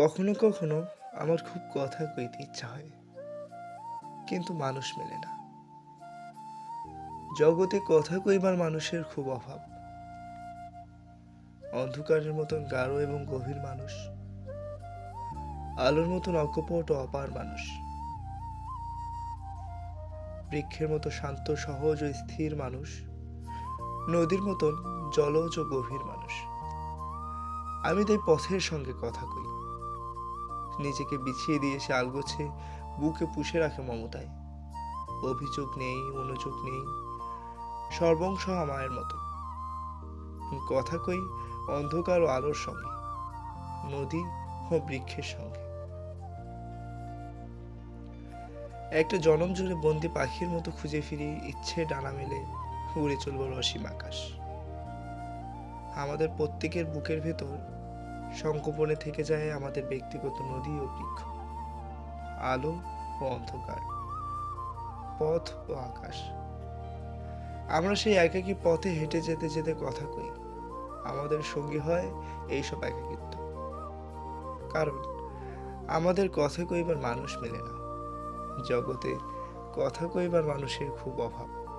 কখনো কখনো আমার খুব কথা কইতে ইচ্ছা হয়, কিন্তু মানুষ মেলে না। জগতে কথা কইবার মানুষের খুব অভাব। অন্ধকারের মতন গাঢ় এবং গভীর মানুষ, আলোর মতন অকপট ও অপার মানুষ। বৃক্ষের মতো শান্ত, সহজ ও স্থির মানুষ, নদীর মতন জলজ ও গভীর মানুষ। আমি তাই পথের সঙ্গে কথা কই। নিজেকে বিছিয়ে দিয়ে সে আলগোছে, বুকে পুষে রাখে মমতায়। অভিযোগ নেই অনুযোগ নেই, সর্বংশ মায়ের মতো। কথা কই অন্ধকার ও আলোর সঙ্গে, নদী ও বৃক্ষের সঙ্গে। একটা জনম জুড়ে বন্দি পাখির মতো খুঁজে ফিরি ইচ্ছে ডানা মেলে উড়ে চলবো অসীম আকাশ। আমাদের প্রত্যেকের বুকের ভেতর সংকোপনে থেকে যায় আমাদের ব্যক্তিগত নদী ও বৃক্ষ। আলো ও অন্ধকার, পথ ও আকাশ। আমরা সেই একাকী পথে হেঁটে যেতে যেতে কথা কই, আমাদের সঙ্গী হয় এইসব একাকিত্ব। কারণ আমাদের কথা কইবার মানুষ মেলে না। জগতে কথা কইবার মানুষের খুব অভাব।